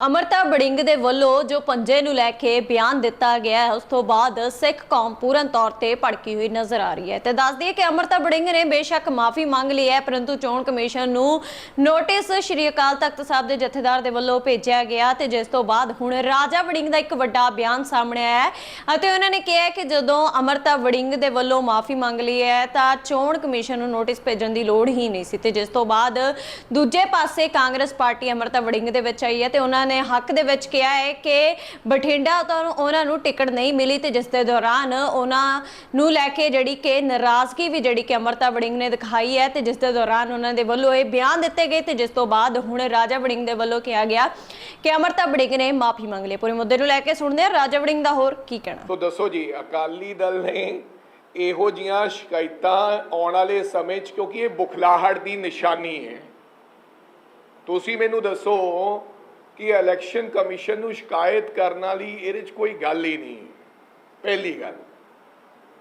ਅਮਰਤਾ ਬੜਿੰਗ ਦੇ ਵੱਲੋਂ ਜੋ ਪੰਜੇ ਨੂੰ ਲੈ ਕੇ ਬਿਆਨ ਦਿੱਤਾ ਗਿਆ ਹੈ, ਉਸ ਤੋਂ ਬਾਅਦ ਸਿੱਖ ਕੌਮ ਪੂਰਨ ਤੌਰ ਤੇ ਭੜਕੀ ਹੋਈ ਨਜ਼ਰ ਆ ਰਹੀ ਹੈ। ਤੇ ਦੱਸ ਦਈਏ ਕਿ ਅਮਰਤਾ ਬੜਿੰਗ ਨੇ ਬੇਸ਼ੱਕ ਮਾਫੀ ਮੰਗ ਲਈ ਹੈ, ਪਰੰਤੂ ਚੋਣ ਕਮਿਸ਼ਨ ਨੂੰ ਨੋਟਿਸ ਸ਼੍ਰੀ ਅਕਾਲ ਤਖਤ ਸਾਹਿਬ ਦੇ ਜਥੇਦਾਰ ਦੇ ਵੱਲੋਂ ਭੇਜਿਆ ਗਿਆ ਤੇ ਜਿਸ ਤੋਂ ਬਾਅਦ ਹੁਣ ਰਾਜਾ ਵੜਿੰਗ ਦਾ ਇੱਕ ਵੱਡਾ ਬਿਆਨ ਸਾਹਮਣੇ ਆਇਆ ਹੈ ਅਤੇ ਉਹਨਾਂ ਨੇ ਕਿਹਾ ਕਿ ਜਦੋਂ ਅਮਰਤਾ ਵੜਿੰਗ ਦੇ ਵੱਲੋਂ ਮਾਫੀ ਮੰਗ ਲਈ ਹੈ, ਤਾਂ ਚੋਣ ਕਮਿਸ਼ਨ ਨੂੰ ਨੋਟਿਸ ਭੇਜਣ ਦੀ ਲੋੜ ਹੀ ਨਹੀਂ ਸੀ। ਤੇ ਜਿਸ ਤੋਂ ਬਾਅਦ ਦੂਜੇ ਪਾਸੇ ਕਾਂਗਰਸ ਪਾਰਟੀ ਅਮਰਤਾ ਵੜਿੰਗ ਦੇ ਵਿੱਚ ਆਈ ਹੈ ਤੇ ਉਹਨਾਂ ਨੇ ਹੱਕ ਦੇ ਵਿੱਚ ਕਿਹਾ ਹੈ ਕਿ ਬਠਿੰਡਾ ਤੋਂ ਉਹਨਾਂ ਨੂੰ ਟਿਕਟ ਨਹੀਂ ਮਿਲੀ ਤੇ ਜਿਸ ਦੇ ਦੌਰਾਨ ਉਹਨਾਂ ਨੂੰ ਲੈ ਕੇ ਜਿਹੜੀ ਕਿ ਨਾਰਾਜ਼ਗੀ ਵੀ ਜਿਹੜੀ ਕਿ ਅਮਰਤਾ ਵੜਿੰਗ ਨੇ ਦਿਖਾਈ ਹੈ ਤੇ ਜਿਸ ਦੇ ਦੌਰਾਨ ਉਹਨਾਂ ਦੇ ਵੱਲੋਂ ਇਹ ਬਿਆਨ ਦਿੱਤੇ ਗਏ ਤੇ ਜਿਸ ਤੋਂ ਬਾਅਦ ਹੁਣ ਰਾਜਾ ਵੜਿੰਗ ਦੇ ਵੱਲੋਂ ਕਿਹਾ ਗਿਆ ਕਿ ਅਮਰਤਾ ਵੜਿੰਗ ਨੇ ਮਾਫੀ ਮੰਗ ਲਈ। ਪੂਰੇ ਮੁੱਦੇ ਨੂੰ ਲੈ ਕੇ ਸੁਣਦੇ ਹਾਂ ਰਾਜਾ ਵੜਿੰਗ ਦਾ ਹੋਰ ਕੀ ਕਹਿਣਾ। ਤੋ ਦੱਸੋ ਜੀ, ਅਕਾਲੀ ਦਲ ਨੇ ਇਹੋ ਜੀਆਂ ਸ਼ਿਕਾਇਤਾਂ ਆਉਣ ਵਾਲੇ ਸਮੇਂ 'ਚ ਕਿਉਂਕਿ ਇਹ ਬੁਖਲਾਹਟ ਦੀ ਨਿਸ਼ਾਨੀ ਹੈ। ਤੁਸੀਂ ਮੈਨੂੰ ਦੱਸੋ ਕਿ ਇਲੈਕਸ਼ਨ ਕਮਿਸ਼ਨ ਨੂੰ ਸ਼ਿਕਾਇਤ ਕਰਨ ਵਾਲੀ ਇਹਦੇ 'ਚ ਕੋਈ ਗੱਲ ਹੀ ਨਹੀਂ। ਪਹਿਲੀ ਗੱਲ।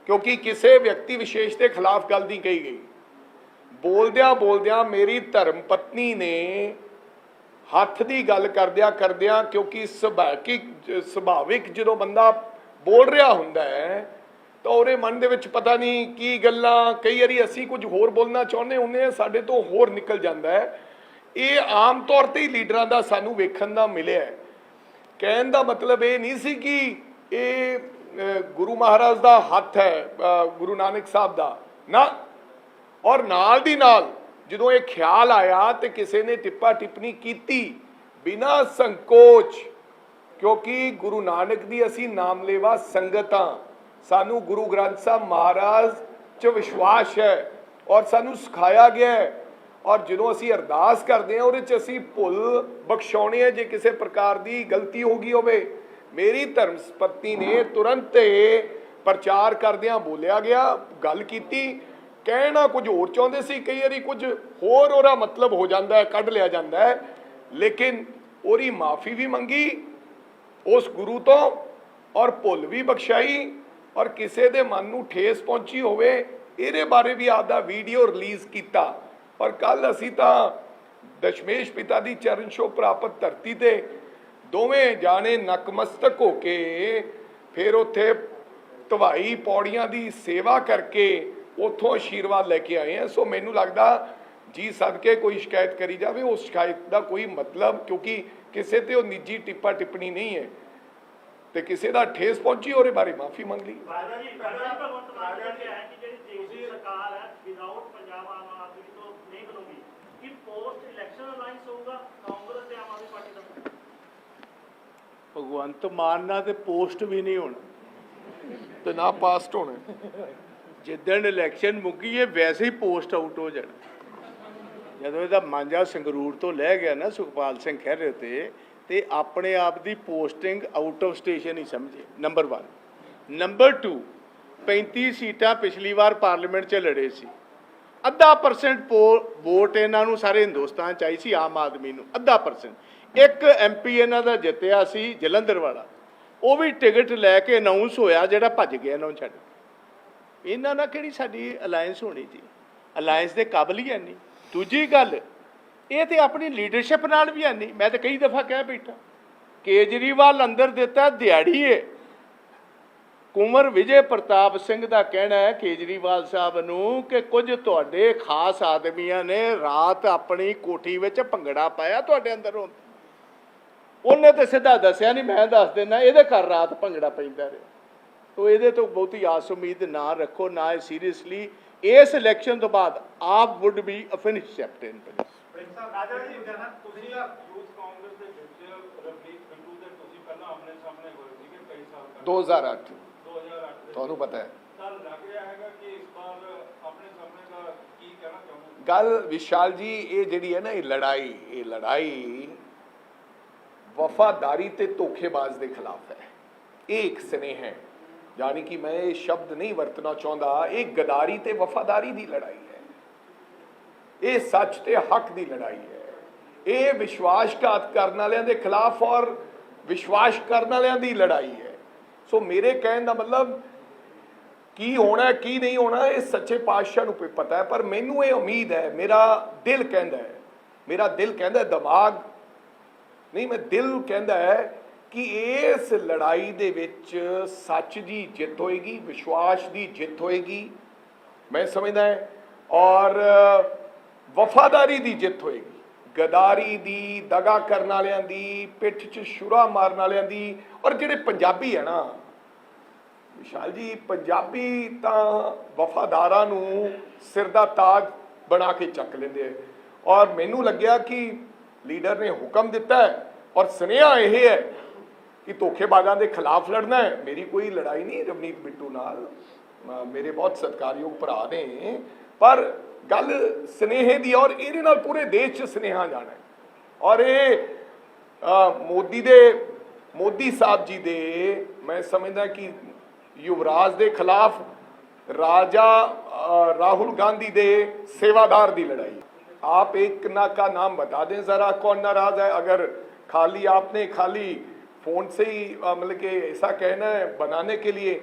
ਕਿਉਂਕਿ ਕਿਸੇ ਵਿਅਕਤੀ ਵਿਸ਼ੇਸ਼ ਦੇ ਖਿਲਾਫ ਗੱਲ ਨਹੀਂ ਕਹੀ ਗਈ। ਬੋਲਦਿਆਂ ਬੋਲਦਿਆਂ ਮੇਰੀ ਧਰਮ ਪਤਨੀ ਨੇ ਹੱਥ ਦੀ ਗੱਲ ਕਰਦਿਆਂ ਕਰਦਿਆਂ ਕਿਉਂਕਿ ਸੁਭਾਵਿਕ ਸੁਭਾਵਿਕ ਜਦੋਂ ਬੰਦਾ ਬੋਲ ਰਿਹਾ ਹੁੰਦਾ ਹੈ, ਤਾਂ ਉਹਦੇ ਮਨ ਦੇ ਵਿੱਚ ਪਤਾ ਨਹੀਂ ਕੀ ਗੱਲਾਂ, ਕਈ ਵਾਰੀ ਅਸੀਂ ਕੁਝ ਹੋਰ ਬੋਲਣਾ ਚਾਹੁੰਦੇ ਹੁੰਦੇ ਆ ਸਾਡੇ ਤੋਂ ਹੋਰ ਨਿਕਲ ਜਾਂਦਾ ਹੈ। ਇਹ ਆਮ ਤੌਰ ਤੇ ਹੀ ਲੀਡਰਾਂ ਦਾ ਸਾਨੂੰ ਵੇਖਣ ਦਾ ਮਿਲਿਆ ਹੈ। ਕਹਿਣ ਦਾ ਮਤਲਬ ਇਹ ਨਹੀਂ ਸੀ ਕਿ ਇਹ ਗੁਰੂ ਮਹਾਰਾਜ ਦਾ ਹੱਥ ਹੈ ਗੁਰੂ ਨਾਨਕ ਸਾਹਿਬ ਦਾ। ਨਾ। ਔਰ ਨਾਲ ਦੀ ਨਾਲ ਜਦੋਂ ਇਹ ਖਿਆਲ ਆਇਆ ਤੇ ਕਿਸੇ ਨੇ ਟਿੱਪਾ ਟਿੱਪਣੀ ਕੀਤੀ ਬਿਨਾਂ ਸੰਕੋਚ, ਕਿਉਂਕਿ ਗੁਰੂ ਨਾਨਕ ਦੀ ਅਸੀਂ ਨਾਮਲੇਵਾ ਸੰਗਤਾਂ, ਸਾਨੂੰ ਗੁਰੂ ਗ੍ਰੰਥ ਸਾਹਿਬ ਮਹਾਰਾਜ 'ਚ ਵਿਸ਼ਵਾਸ ਹੈ ਔਰ ਸਾਨੂੰ ਸਿਖਾਇਆ ਗਿਆ ਹੈ ਔਰ ਜਦੋਂ ਅਸੀਂ ਅਰਦਾਸ ਕਰਦੇ ਹਾਂ, ਉਹਦੇ 'ਚ ਅਸੀਂ ਭੁੱਲ ਬਖਸ਼ਾਉਣੇ ਆ ਜੇ ਕਿਸੇ ਪ੍ਰਕਾਰ ਦੀ ਗਲਤੀ ਹੋ ਗਈ ਹੋਵੇ। ਮੇਰੀ ਧਰਮ ਪਤਨੀ ਨੇ ਤੁਰੰਤ ਇਹ ਪ੍ਰਚਾਰ ਕਰਦਿਆਂ ਬੋਲਿਆ ਗਿਆ, ਗੱਲ ਕੀਤੀ। ਕਹਿਣਾ ਕੁਝ ਹੋਰ ਚਾਹੁੰਦੇ ਸੀ, ਕਈ ਵਾਰੀ ਕੁਝ ਹੋਰ ਉਹਦਾ ਮਤਲਬ ਹੋ ਜਾਂਦਾ ਹੈ, ਕੱਢ ਲਿਆ ਜਾਂਦਾ ਹੈ। ਲੇਕਿਨ ਉਹਦੀ ਮਾਫੀ ਵੀ ਮੰਗੀ, ਉਸ ਗੁਰੂ ਤੋਂ, ਔਰ ਭੁੱਲ ਵੀ ਬਖਸ਼ਾਈ, ਔਰ ਕਿਸੇ ਦੇ ਮਨ ਨੂੰ ਠੇਸ ਪਹੁੰਚੀ ਹੋਵੇ, ਇਹਦੇ ਬਾਰੇ ਵੀ ਆਪਦਾ ਵੀਡੀਓ ਰਿਲੀਜ਼ ਕੀਤਾ। ਔਰ ਕੱਲ ਅਸੀਂ ਤਾਂ ਦਸ਼ਮੇਸ਼ ਪਿਤਾ ਦੀ ਚਰਨ ਛੋਹ ਪ੍ਰਾਪਤ ਧਰਤੀ ਤੇ ਦੋਵੇਂ ਜਾਣੇ ਨਕਮਸਤਕ ਹੋ ਕੇ ਫਿਰ ਉੱਥੇ ਧਵਾਈ ਪੌੜੀਆਂ ਦੀ ਸੇਵਾ ਕਰਕੇ ਉੱਥੋਂ ਆਸ਼ੀਰਵਾਦ ਲੈ ਕੇ ਆਏ ਆ ਸੋ ਮੈਨੂੰ ਲੱਗਦਾ ਜੀ ਸਦਕੇ ਕੋਈ ਸ਼ਿਕਾਇਤ ਕਰੀ ਜਾਵੇ, ਉਸ ਸ਼ਿਕਾਇਤ ਦਾ ਕੋਈ ਮਤਲਬ ਕਿਉਂਕਿ ਕਿਸੇ ਤੇ ਉਹ ਨਿੱਜੀ ਟਿੱਪਾ ਟਿੱਪਣੀ ਨਹੀਂ ਹੈ ਤੇ ਕਿਸੇ ਦਾ ਠੇਸ ਪਹੁੰਚੀ, ਉਹਦੇ ਬਾਰੇ ਮਾਫੀ ਮੰਗ ਲਈ। ਰਾਜਾ ਜੀ ਰਾਜਾ ਭਗਵੰਤ ਮਾਨ ਕਹਿੰਦੇ ਹੈ ਕਿ ਜਿਹੜੀ ਦੇਸ਼ ਦੀ ਸਰਕਾਰ ਹੈ ਵਿਦਆਊਟ ਪੰਜਾਬ ਆਮ ਆਦਮੀ ਤੋਂ ਨਹੀਂ ਬਣੂਗੀ ਕਿ ਪੋਸਟ ਅਲਾਈਅੰਸ ਹੋਊਗਾ ਕਾਂਗਰਸ ਤੇ ਆਮ ਆਦਮੀ ਪਾਰਟੀ ਦਾ ਭਗਵੰਤ ਮਾਨ ਨਾਲ ਤੇ ਪੋਸਟ ਵੀ ਨਹੀਂ ਹੋਣਾ। ਤੇ ਨਾ ਪਾਸਟ ਹੋਣਾ। ਜਿੱਦਣ ਇਲੈਕਸ਼ਨ ਮੁੱਕੀ ਹੈ ਵੈਸੇ ਹੀ ਪੋਸਟ ਆਊਟ ਹੋ ਜਾਣਾ। ਜਦੋਂ ਇਹਦਾ ਮਾਂਜਾ ਸੰਗਰੂਰ ਤੋਂ ਲੈ ਗਿਆ ਨਾ ਸੁਖਪਾਲ ਸਿੰਘ ਖਹਿਰੇ ਤੇ ਤੇ ਆਪਣੇ ਆਪ ਦੀ ਪੋਸਟਿੰਗ ਆਊਟ ਆਫ ਸਟੇਸ਼ਨ ਹੀ ਸਮਝੇ ਨੰਬਰ 1 ਨੰਬਰ 2 35 ਸੀਟਾਂ ਪਿਛਲੀ ਵਾਰ ਪਾਰਲੀਮੈਂਟ 'ਚ ਲੜੇ ਸੀ। ਅੱਧਾ ਪਰਸੈਂਟ ਵੋਟ ਇਹਨਾਂ ਨੂੰ ਸਾਰੇ ਹਿੰਦੁਸਤਾਨ ਚ ਆਈ ਸੀ, ਆਮ ਆਦਮੀ ਨੂੰ, ਅੱਧਾ ਪਰਸੈਂਟ ਇੱਕ ਐਮਪੀ ਇਹਨਾਂ ਦਾ ਜਿੱਤਿਆ ਸੀ ਜਲੰਧਰ ਵਾਲਾ। ਉਹ ਵੀ ਟਿਕਟ ਲੈ ਕੇ ਅਨਾਉਂਸ ਹੋਇਆ, ਜਿਹੜਾ ਭੱਜ ਗਿਆ ਇਹਨਾਂ ਨੂੰ ਛੱਡ ਕੇ। ਇਹਨਾਂ ਨਾਲ ਕਿਹੜੀ ਸਾਡੀ ਅਲਾਈਅੰਸ ਹੋਣੀ ਜੀ ਅਲਾਈਅੰਸ ਦੇ ਕਾਬਲ ਹੀ ਹੈ ਨਹੀਂ। ਦੂਜੀ ਗੱਲ, ਇਹ ਤੇ ਆਪਣੀ ਲੀਡਰਸ਼ਿਪ ਨਾਲ ਵੀ ਹੈ ਨਹੀਂ। ਮੈਂ ਤਾਂ ਕਈ ਦਫਾ ਕਹਿ ਬੈਠਾ ਕੇਜਰੀਵਾਲ ਅੰਦਰ ਦਿੱਤਾ ਦਿਹਾੜੀ ਏ ਕੁੰਵਰ ਵਿਜੇ ਪ੍ਰਤਾਪ ਸਿੰਘ ਦਾ ਕਹਿਣਾ ਹੈ ਕੇਜਰੀਵਾਲ ਸਾਹਿਬ ਨੂੰ ਕਿ ਕੁਝ ਤੁਹਾਡੇ ਖਾਸ ਆਦਮੀਆਂ ਨੇ ਰਾਤ ਆਪਣੀ ਕੋਠੀ ਵਿੱਚ ਭੰਗੜਾ ਪਾਇਆ ਤੁਹਾਡੇ ਅੰਦਰ? ਉਹਨੇ ਤੇ ਸਿੱਧਾ ਦੱਸਿਆ ਨਹੀਂ ਮੈਂ ਦੱਸ ਦਿੰਦਾ ਇਹਦੇ ਘਰ ਰਾਤ ਭੰਗੜਾ ਪੈਂਦਾ ਰਿਹਾ। ਤੋ ਇਹਦੇ ਤੋਂ ਬਹੁਤੀ ਆਸ ਉਮੀਦ ਨਾ ਰੱਖੋ ਨਾ ਇਹ ਸੀਰੀਅਸਲੀ ਇਸ ਇਲੈਕਸ਼ਨ ਤੋਂ ਬਾਅਦ AAP would be a finish chapter in police Raja ji ਜਨਾ ਤੁਸੀਂ ਯੂਥ ਕਾਂਗਰਸ ਦੇ ਵਿੱਚ ਰਵਨੀਤ ਬਿੱਟੂ ਦੇ ਤੁਸੀਂ ਪਹਿਲਾਂ ਆਮਨੇ ਸਾਹਮਣੇ ਹੋਏ ਸੀਗੇ ਕਈ ਸਾਲ ਪਹਿਲਾਂ। 2008 2008 ਦੇ ਤੁਹਾਨੂੰ ਪਤਾ ਹੈ। ਗੱਲ ਵਿਸ਼ਾਲ ਜੀ ਇਹ ਜਿਹੜੀ ਹੈ ਨਾ ਇਹ ਲੜਾਈ ਇਹ ਲੜਾਈ ਵਫਾਦਾਰੀ ਤੇ ਧੋਖੇਬਾਜ਼ ਦੇ ਖਿਲਾਫ ਹੈ। ਇਹ ਇੱਕ ਸਨੇਹ ਹੈ। ਯਾਨੀ ਕਿ ਮੈਂ ਇਹ ਸ਼ਬਦ ਨਹੀਂ ਵਰਤਣਾ ਚਾਹੁੰਦਾ ਇਹ ਗਦਾਰੀ ਤੇ ਵਫਾਦਾਰੀ ਦੀ ਲੜਾਈ ਹੈ। ਇਹ ਸੱਚ ਤੇ ਹੱਕ ਦੀ ਲੜਾਈ ਹੈ। ਇਹ ਵਿਸ਼ਵਾਸਘਾਤ ਕਰਨ ਵਾਲਿਆਂ ਦੇ ਖਿਲਾਫ ਔਰ ਵਿਸ਼ਵਾਸ ਕਰਨ ਵਾਲਿਆਂ ਦੀ ਲੜਾਈ ਹੈ। ਸੋ ਮੇਰੇ ਕਹਿਣ ਦਾ ਮਤਲਬ ਕੀ ਹੋਣਾ ਕੀ ਨਹੀਂ ਹੋਣਾ ਇਹ ਸੱਚੇ ਪਾਤਸ਼ਾਹ ਨੂੰ ਕੋਈ ਪਤਾ ਹੈ, ਪਰ ਮੈਨੂੰ ਇਹ ਉਮੀਦ ਹੈ, ਮੇਰਾ ਦਿਲ ਕਹਿੰਦਾ ਹੈ, ਮੇਰਾ ਦਿਲ ਕਹਿੰਦਾ ਦਿਮਾਗ, ਨਹੀਂ, ਮੈਂ ਦਿਲ ਕਹਿੰਦਾ ਹੈ ਕਿ ਇਸ ਲੜਾਈ ਦੇ ਵਿੱਚ ਸੱਚ ਦੀ ਜਿੱਤ ਹੋਏਗੀ, ਵਿਸ਼ਵਾਸ ਦੀ ਜਿੱਤ ਹੋਏਗੀ, ਮੈਂ ਸਮਝਦਾ ਹੈ, ਔਰ ਵਫਾਦਾਰੀ ਦੀ ਜਿੱਤ ਹੋਏਗੀ, ਗਦਾਰੀ ਦੀ, ਦਗਾ ਕਰਨ ਵਾਲਿਆਂ ਦੀ, ਪਿੱਠ 'ਚ ਛੁਰਾ ਮਾਰਨ ਵਾਲਿਆਂ ਦੀ, ਔਰ ਜਿਹੜੇ ਪੰਜਾਬੀ ਹੈ ਨਾ ਵਿਸ਼ਾਲ ਜੀ, ਪੰਜਾਬੀ ਤਾਂ ਵਫਾਦਾਰਾਂ ਨੂੰ ਸਿਰ ਦਾ ਤਾਜ ਬਣਾ ਕੇ ਚੱਕ ਲੈਂਦੇ ਆ। ਔਰ ਮੈਨੂੰ ਲੱਗਿਆ ਕਿ ਲੀਡਰ ਨੇ ਹੁਕਮ ਦਿੱਤਾ ਹੈ ਔਰ ਸੁਨੇਹਾ ਇਹ ਹੈ ਕਿ ਧੋਖੇਬਾਜ਼ਾਂ ਦੇ ਖਿਲਾਫ ਲੜਨਾ ਹੈ। ਮੇਰੀ ਕੋਈ ਲੜਾਈ ਨਹੀਂ ਰਵਨੀਤ ਬਿੱਟੂ ਨਾਲ। ਮੇਰੇ ਬਹੁਤ ਸਤਿਕਾਰਯੋਗ ਭਰਾ ਨੇ। ਪਰ ਗੱਲ ਸਨੇਹੇ ਦੀ ਔਰ ਇਹਦੇ ਨਾਲ ਪੂਰੇ ਦੇਸ਼ 'ਚ ਸਨੇਹਾ ਜਾਣਾ ਹੈ। ਔਰ ਇਹ ਮੋਦੀ ਦੇ, ਮੋਦੀ ਸਾਹਿਬ ਜੀ ਦੇ, ਮੈਂ ਸਮਝਦਾ ਕਿ युवराज के खिलाफ राजा राहुल गांधी दे सेवादार दी लड़ाई। आप एक ना का नाम बता दें ज़रा, कौन नाराज़ है? अगर खाली आपने खाली फ़ोन से ही मतलब के ऐसा कहना है, बनाने के लिए।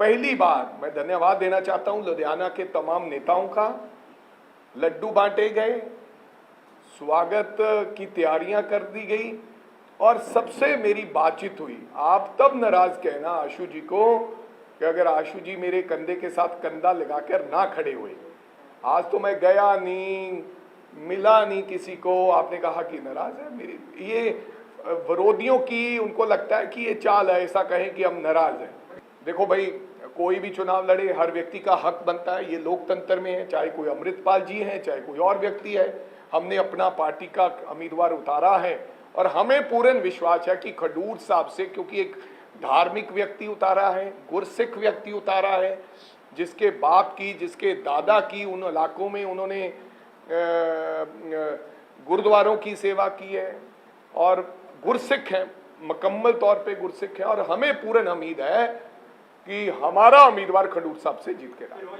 पहली बार मैं धन्यवाद देना चाहता हूँ लुधियाना के तमाम नेताओं का। लड्डू बांटे गए, स्वागत की तैयारियाँ कर दी गई। और सबसे मेरी बातचीत हुई। आप तब नाराज़ कहना आशु जी को कि अगर आशु जी मेरे कंधे के साथ कंधा लगाकर ना खड़े हुए। आज तो मैं गया नहीं, मिला नहीं किसी को। आपने कहा कि नाराज़ है मेरी। ये विरोधियों की उनको लगता है कि ये चाल है, ऐसा कहें कि हम नाराज़ हैं। देखो भाई, कोई भी चुनाव लड़े, हर व्यक्ति का हक बनता है। ये लोकतंत्र में है, चाहे कोई अमृतपाल जी हैं, चाहे कोई और व्यक्ति है। हमने अपना पार्टी का उम्मीदवार उतारा है। और हमें पूर्ण विश्वास है कि खडूर साहब से, क्योंकि एक धार्मिक व्यक्ति उतारा है, गुरसिख व्यक्ति उतारा है, जिसके बाप की, जिसके दादा की, उन इलाकों में उन्होंने गुरुद्वारों की सेवा की है और गुरसिख हैं, मुकम्मल तौर पे गुरसिख हैं और हमें पूर्ण उम्मीद है कि हमारा उम्मीदवार खडूर साहब से जीत के आएगा